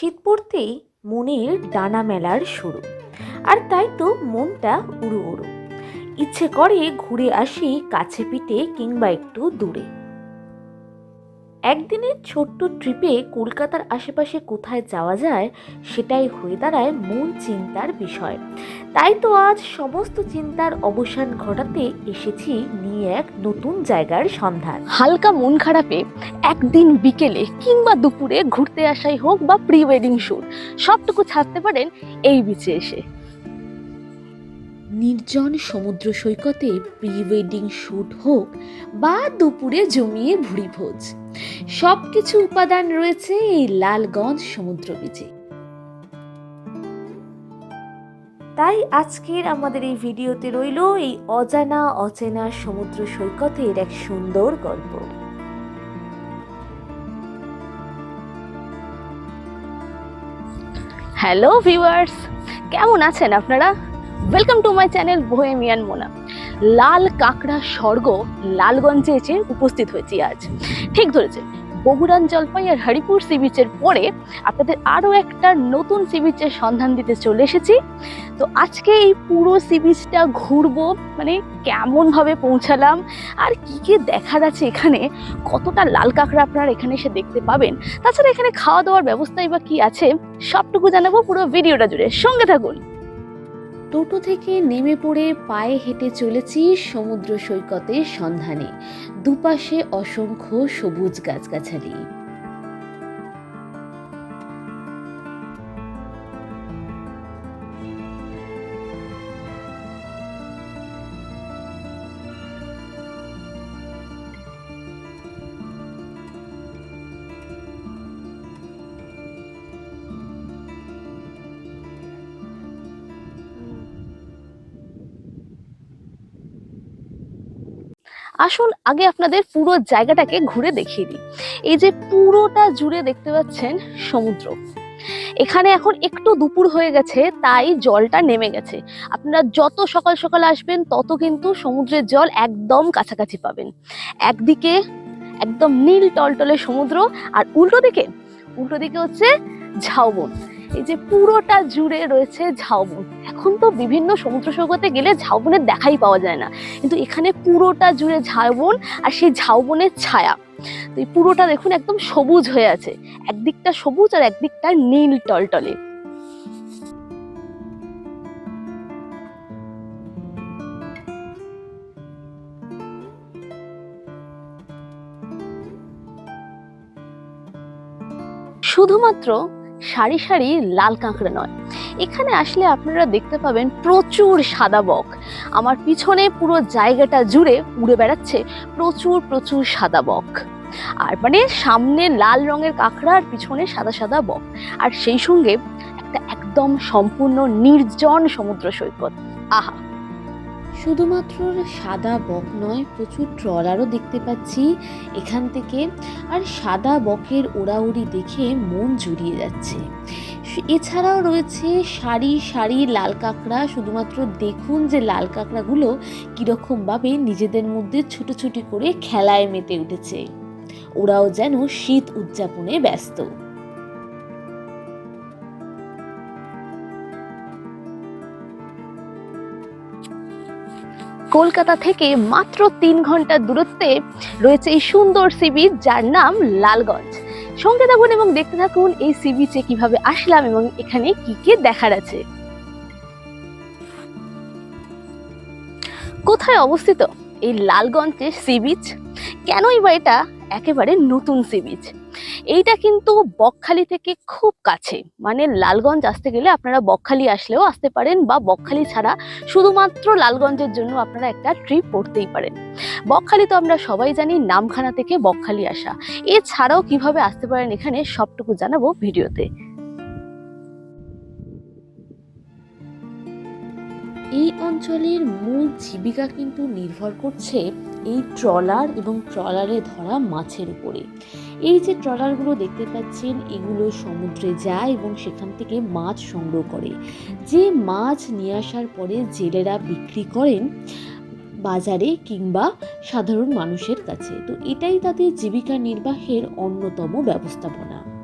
শীত পড়তেই মনের ডানা মেলার শুরু। আর তাই তো মনটা উড়ু উড়ু। ইচ্ছে করে ঘুরে আসি কাছে পিঠে কিংবা একটু দূরে। একদিনের ছোট্ট ট্রিপে কলকাতার আশেপাশে কোথায় যাওয়া যায় সেটাই হয়ে দাঁড়ায় মূল চিন্তার বিষয়। তাই তো আজ সমস্ত চিন্তার অবসান ঘটাতে এসেছি নিয়ে এক নতুন জায়গার সন্ধান। হালকা মন খারাপে একদিন বিকেলে কিংবা দুপুরে ঘুরতে আসাই হোক বা প্রি ওয়েডিং শ্যুট সবটুকু ছাড়তে পারেন এই বিচে এসে। নির্জন সমুদ্র সৈকতে প্রি ওয়েডিং শ্যুট হোক বা দুপুরে জমিয়ে ভুড়ি ভোজ সব কিছু উপাদান রয়েছে এই লালগঞ্জ সমুদ্র বীচে। তাই আজকের আমাদের এই ভিডিওতে রইল এই অজানা অচেনা সমুদ্র সৈকতের এক সুন্দর গল্প। হ্যালো ভিউয়ার্স কেমন আছেন আপনারা? Welcome to my channel Bohemian Mona লাল কাঁকড়া স্বর্গ লালগঞ্জে এসে উপস্থিত হয়েছি আজ। ঠিক ধরেছে, বগুড়ান জলপাই আর হরিপুর সি বিচের পরে আপনাদের আরও একটা নতুন সি বিচের সন্ধান দিতে চলে এসেছি। তো আজকে এই পুরো সি বিচটা ঘুরবো মানে কেমনভাবে পৌঁছালাম, আর কি কি দেখার আছে এখানে, কতটা লাল কাঁকড়া আপনারা এখানে এসে দেখতে পাবেন, তাছাড়া এখানে খাওয়া দাওয়ার ব্যবস্থাই বা কি আছে, সবটুকু জানাব পুরো ভিডিওটা জুড়ে। সঙ্গে থাকুন। টোটো থেকে নেমে পড়ে পায়ে হেঁটে চলেছি সমুদ্র সৈকতের সন্ধানে। দুপাশে অসংখ্য সবুজ গাছগাছালি। আসুন আগে আপনাদের পুরো জায়গাটাকে ঘুরে দেখিয়ে দিই। এই যে পুরোটা জুড়ে দেখতে পাচ্ছেন সমুদ্র। এখানে এখন একটু দুপুর হয়ে গেছে, তাই জলটা নেমে গেছে। আপনারা যত সকাল সকাল আসবেন, তত কিন্তু সমুদ্রের জল একদম কাছাকাছি পাবেন। একদিকে একদম নীল টলটলে সমুদ্র, আর উল্টো দিকে উল্টো দিকে হচ্ছে ঝাউবন। এই যে পুরোটা জুড়ে রয়েছে ঝাউবন। এখন তো বিভিন্ন সমুদ্র সৈকতে গেলে ঝাউবনের দেখাই পাওয়া যায় না। কিন্তু এখানে পুরোটা জুড়ে ঝাউবন আর সেই ঝাউবনের ছায়া। তো এই পুরোটা দেখুন একদম সবুজ হয়ে আছে। একদিকটা সবুজ আর একদিকটা নীল টলটলে। শুধুমাত্র সারি সারি লাল কাঁকড়া নয়। এখানে আসলে আপনারা দেখতে পাবেন প্রচুর সাদা বক। আমার পিছনে পুরো জায়গাটা জুড়ে উড়ে বেড়াচ্ছে প্রচুর প্রচুর সাদা বক। আর মানে সামনে লাল রঙের কাঁকড়া আর পিছনে সাদা সাদা বক। আর সেই সঙ্গে একটা একদম সম্পূর্ণ নির্জন সমুদ্র সৈকত। আহা! শুধুমাত্র সাদা বক নয়, প্রচুর ট্রলারও দেখতে পাচ্ছি এখান থেকে। আর সাদা বকের ওড়াউড়ি দেখে মন জুড়িয়ে যাচ্ছে। এছাড়াও রয়েছে সারি সারি লাল কাঁকড়া। শুধুমাত্র দেখুন যে লাল কাঁকড়াগুলো কীরকমভাবে নিজেদের মধ্যে ছুটোছুটি করে খেলায় মেতে উঠেছে। ওরাও যেন শীত উদযাপনে ব্যস্ত। কলকাতা থেকে মাত্র তিন ঘণ্টার দূরত্বে রয়েছে এই সুন্দর সি বিচ যার নাম লালগঞ্জ। সঙ্গে থাকুন এবং দেখতে থাকুন এই সি বিচে কীভাবে আসলাম এবং এখানে কি কি দেখার আছে। কোথায় অবস্থিত এই লালগঞ্জের সি বিচ কেনই বা এটা একেবারে নতুন সি বিচ এইটা কিন্তু বকখালি থেকে খুব কাছে। মানে লালগঞ্জ আসতে গেলে আপনারা বকখালি আসলেও আসতে পারেন বা বকখালি ছাড়া শুধুমাত্র লালগঞ্জের জন্য আপনারা একটা ট্রিপ পড়তেই পারেন। বকখালি তো আমরা সবাই জানি নামখানা থেকে বকখালি আসা। এছাড়াও কীভাবে আসতে পারেন এখানে সবটুকু জানাব ভিডিওতে। এই অঞ্চলের মূল জীবিকা কিন্তু নির্ভর করছে এই ট্রলার এবং ট্রলারে ধরা মাছের উপরে। এই যে ট্রলারগুলো দেখতে পাচ্ছেন, এগুলো সমুদ্রে যায় এবং সেখান থেকে মাছ সংগ্রহ করে। যে মাছ নিয়ে আসার পরে জেলেরা বিক্রি করেন বাজারে কিংবা সাধারণ মানুষের কাছে। তো এটাই তাদের জীবিকা নির্বাহের অন্যতম ব্যবস্থাপনা।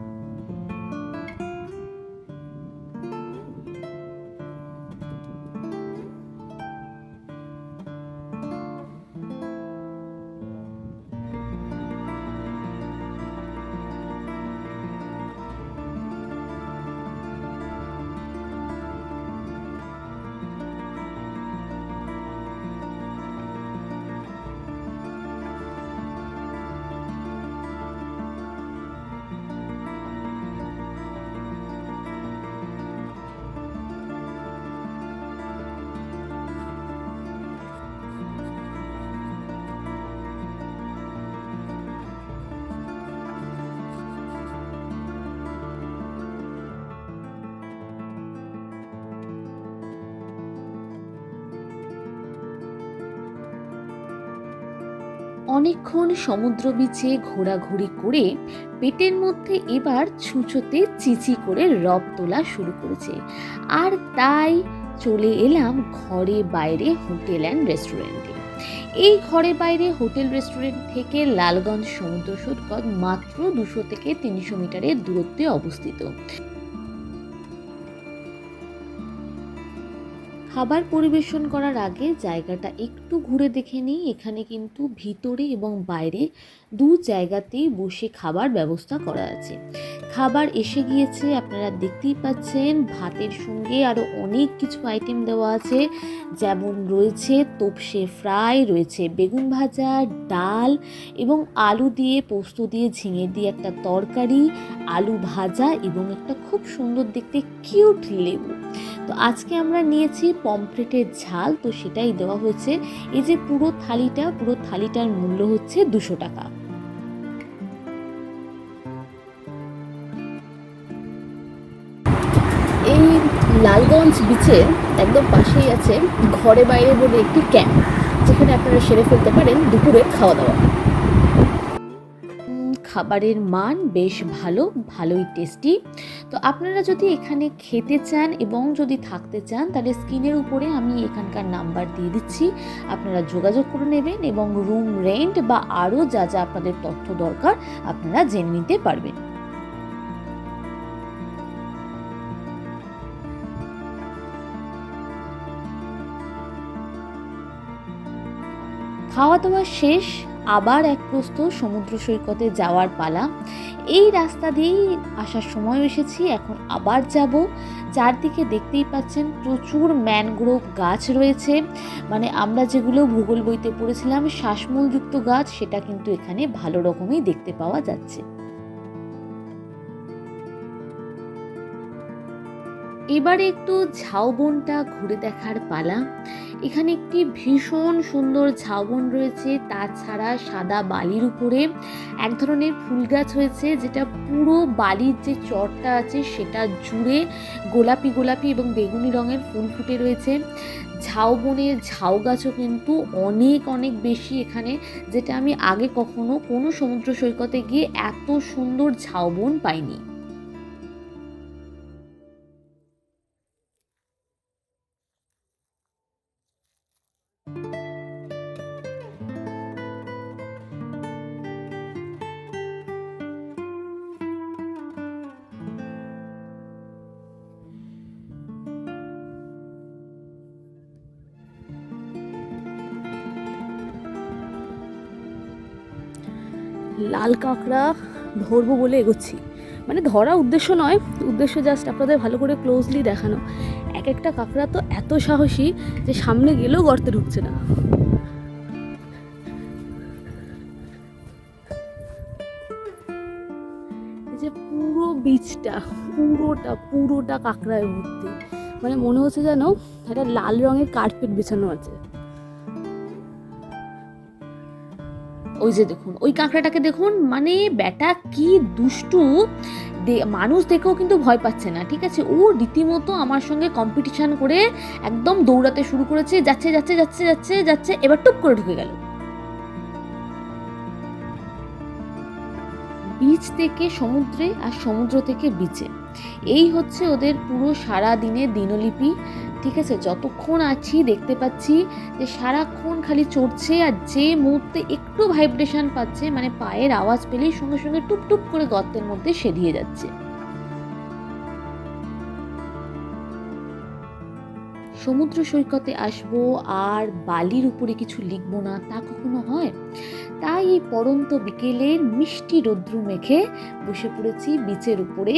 অনেকক্ষণ সমুদ্র বিচে ঘোরাঘুরি করে পেটের মধ্যে এবার ছুঁচোতে চিচি করে রব তোলা শুরু করেছে। আর তাই চলে এলাম ঘরে বাইরে হোটেল অ্যান্ড রেস্টুরেন্টে। এই ঘরে বাইরে হোটেল রেস্টুরেন্ট থেকে লালগঞ্জ সমুদ্র সৈকত মাত্র দুশো থেকে তিনশো মিটারের দূরত্বে অবস্থিত। খাবার পরিবেশন করার আগে জায়গাটা একটু ঘুরে দেখে নিই। এখানে কিন্তু ভিতরে এবং বাইরে দু জায়গাতেই বসে খাবার ব্যবস্থা করা আছে। খাবার এসে গিয়েছে, আপনারা দেখতেই পাচ্ছেন। ভাতের সঙ্গে আরও অনেক কিছু আইটেম দেওয়া আছে। যেমন রয়েছে তোপসে ফ্রাই রয়েছে বেগুন ভাজা, ডাল এবং আলু দিয়ে পোস্ত দিয়ে ঝিঙে দিয়ে একটা তরকারি, আলু ভাজা এবং একটা খুব সুন্দর দেখতে কিউট লেবু। তো আজকে আমরা নিয়েছি পমফ্রেটের ঝাল, তো সেটাই দেওয়া হয়েছে। এই যে পুরো থালিটা, পুরো থালিটার মূল্য হচ্ছে দুশো টাকা। এই লালগঞ্জ বিচে একদম পাশেই আছে ঘরে বাইরে বলে একটি ক্যাম্প যেখানে আপনারা সেরে ফেলতে পারেন দুপুরে খাওয়া দাওয়া খাবারের মান বেশ ভালো, ভালোই টেস্টি তো আপনারা যদি এখানে খেতে চান এবং যদি থাকতে চান, তাহলে স্ক্রিনের উপরে আমি এখানকার নাম্বার দিয়ে দিচ্ছি। আপনারা যোগাযোগ করে নেবেন এবং রুম রেন্ট বা আরও যা যা আপনাদের তথ্য দরকার, আপনারা জেনে নিতে পারবেন। খাওয়া দাওয়া শেষ আবার এক প্রস্ত সমুদ্র সৈকতে যাওয়ার পালা। এই রাস্তা দিয়েই আসার সময় এসেছি, এখন আবার যাব। চারদিকে দেখতেই পাচ্ছেন প্রচুর ম্যানগ্রোভ গাছ রয়েছে। মানে আমরা যেগুলো ভূগোল বইতে পড়েছিলাম, শ্বাসমূলযুক্ত গাছ, সেটা কিন্তু এখানে ভালো রকমই দেখতে পাওয়া যাচ্ছে। এবারে একটু ঝাউবনটা ঘুরে দেখার পালা। এখানে একটি ভীষণ সুন্দর ঝাউবন রয়েছে, তাছাড়া সাদা বালির উপরে এক ধরনের ফুল গাছ হয়েছে, যেটা পুরো বালির যে চরটা আছে সেটা জুড়ে গোলাপি গোলাপি এবং বেগুনি রঙের ফুল ফুটে রয়েছে। ঝাউবনের ঝাউ গাছও কিন্তু অনেক অনেক বেশি এখানে, যেটা আমি আগে কখনো কোনো সমুদ্র সৈকতে গিয়ে এত সুন্দর ঝাউবন পাইনি। লাল কাঁকড়া ধরবো বলে এগোচ্ছি। মানে ধরা উদ্দেশ্য নয়, উদ্দেশ্য জাস্ট আপনাদের ভালো করে ক্লোজলি দেখানো। এক একটা কাঁকড়া তো এত সাহসী যে সামনে গেলেও গর্তে ঢুকছে না। যে পুরো বীজটা, পুরোটা পুরোটা কাঁকড়ায় ভর্তি। মানে মনে হচ্ছে যেন একটা লাল রঙের কার্পেট বিছানো আছে। ওই যে দেখুন, ওই কাঁকড়াটাকে দেখুন মানে ব্যাটা কি দুষ্টু। মানুষ দেখেও কিন্তু ভয় পাচ্ছে না, ঠিক আছে? ও রীতিমতো আমার সঙ্গে কম্পিটিশান করে একদম দৌড়াতে শুরু করেছে, যাচ্ছে যাচ্ছে যাচ্ছে যাচ্ছে যাচ্ছে, এবার টুপ করে ঢুকে গেল। বিচ থেকে সমুদ্রে আর সমুদ্র থেকে বিচে। এই হচ্ছে ওদের পুরো সারা দিনের দিনলিপি। ঠিক আছে? যতক্ষণ আছি দেখতে পাচ্ছি যে সারাক্ষণ খালি চড়ছে আর যে মুহূর্তে একটু ভাইব্রেশন পাচ্ছে মানে পায়ের আওয়াজ পেলেই সঙ্গে সঙ্গে টুপ টুপ করে গর্তের মধ্যে সেরিয়ে যাচ্ছে। সমুদ্র সৈকতে আসব আর বালির উপরে কিছু লিখব না, তা কখনো হয়? তাই পরন্ত বিকেলের মিষ্টি রৌদ্র মেখে বসে পড়েছি বিচের উপরে।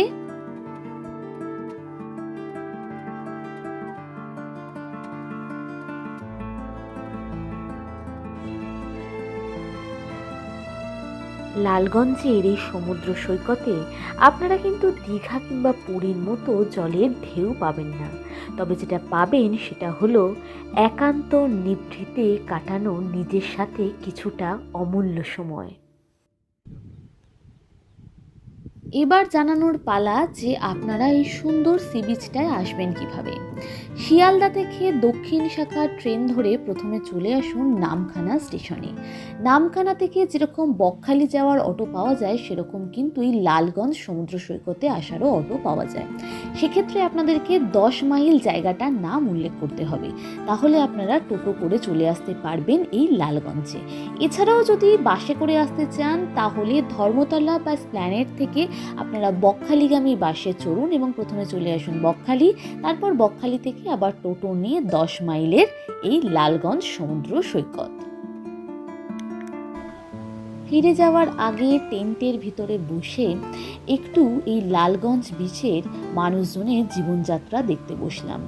লালগঞ্জের এই সমুদ্র সৈকতে আপনারা কিন্তু দীঘা কিংবা পুরীর মতো জলের ঢেউ পাবেন না। তবে যেটা পাবেন সেটা হলো একান্ত নিভৃতে কাটানো নিজের সাথে কিছুটা অমূল্য সময়। এবার জানানোর পালা যে আপনারা এই সুন্দর সি বিচটায় আসবেন কীভাবে। শিয়ালদা থেকে দক্ষিণ শাখা ট্রেন ধরে প্রথমে চলে আসুন নামখানা স্টেশনে। নামখানা থেকে যেরকম বকখালি যাওয়ার অটো পাওয়া যায়, সেরকম কিন্তু এই লালগঞ্জ সমুদ্র সৈকতে আসারও অটো পাওয়া যায়। সেক্ষেত্রে আপনাদেরকে দশ মাইল জায়গাটার নাম উল্লেখ করতে হবে। তাহলে আপনারা টোটো করে চলে আসতে পারবেন এই লালগঞ্জে। এছাড়াও যদি বাসে করে আসতে চান, তাহলে ধর্মতলা বা স্প্ল্যানেট থেকে আপনারা বকখালিগামী বাসে চড়ুন এবং প্রথমে চলে আসুন বকখালি, তারপর বকখালি থেকে আবার টোটো নিয়ে দশ মাইলের এই লালগঞ্জ সমুদ্র সৈকত। ফিরে যাওয়ার আগে টেন্টের ভিতরে বসে একটু এই লালগঞ্জ বিচের মানুষজনের জীবনযাত্রা দেখতে বসলাম।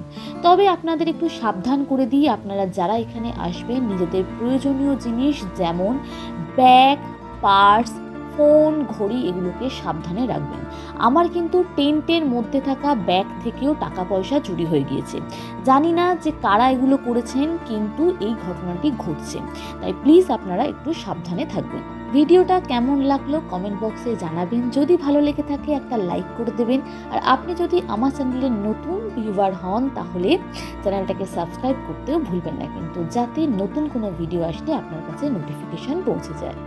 তবে আপনাদের একটু সাবধান করে দিই, আপনারা যারা এখানে আসবেন, নিজেদের প্রয়োজনীয় জিনিস যেমন ব্যাগ, পার্স ফোন ঘড়ি এগুলোকে সাবধানে রাখবেন? আমার কিন্তু টেন্টের মধ্যে থাকা ব্যাগ থেকেও টাকা পয়সা চুরি হয়ে গিয়েছে। জানি না যে কারা এগুলো করেছেন, কিন্তু এই ঘটনাটি ঘটছে। তাই প্লিজ আপনারা একটু সাবধানে থাকবেন। ভিডিওটা কেমন লাগল কমেন্ট বক্সে জানাবেন। যদি ভালো লেগে থাকে একটা লাইক করে দেবেন। আর আপনি যদি আমার চ্যানেলের নতুন ভিউয়ার হন, তাহলে চ্যানেলটাকে সাবস্ক্রাইব করতেও ভুলবেন না। কিন্তু যাতে নতুন কোনো ভিডিও আসলে আপনার কাছে নোটিফিকেশন পৌঁছে যায়।